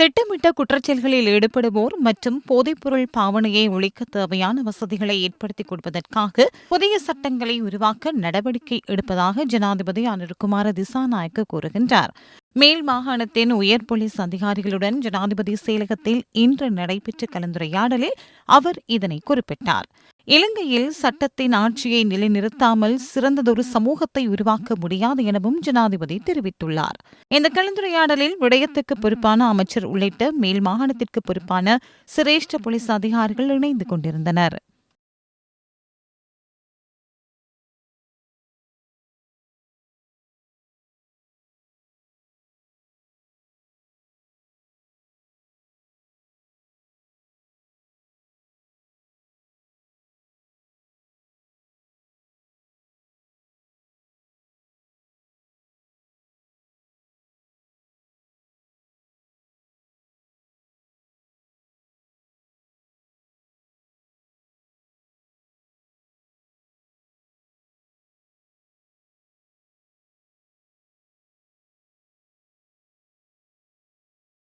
திட்டமிட்ட குற்றச்செயல்களில் ஈடுபடுவோர் மற்றும் போதைப்பொருள் பாவனையை ஒழிக்க தேவையான வசதிகளை ஏற்படுத்திக் கொடுப்பதற்காக புதிய சட்டங்களை உருவாக்க நடவடிக்கை எடுப்பதாக ஜனாதிபதி அனுர்குமார திசாநாயக்க கூறுகின்றார். மேல் மாகாணத்தின் உயர் போலீஸ் அதிகாரிகளுடன் ஜனாதிபதி செயலகத்தில் இன்று நடைபெற்ற கலந்துரையாடலில் அவர் இதனை குறிப்பிட்டார். இலங்கையில் சட்டத்தின் ஆட்சியை நிலைநிறுத்தாமல் சிறந்ததொரு சமூகத்தை உருவாக்க முடியாது எனவும் ஜனாதிபதி தெரிவித்துள்ளார். இந்த கலந்துரையாடலில் விடயத்துக்கு பொறுப்பான அமைச்சர் உள்ளிட்ட மேல் மாகாணத்திற்கு பொறுப்பான சிரேஷ்ட போலீஸ் அதிகாரிகள் இணைந்து கொண்டிருந்தனர்.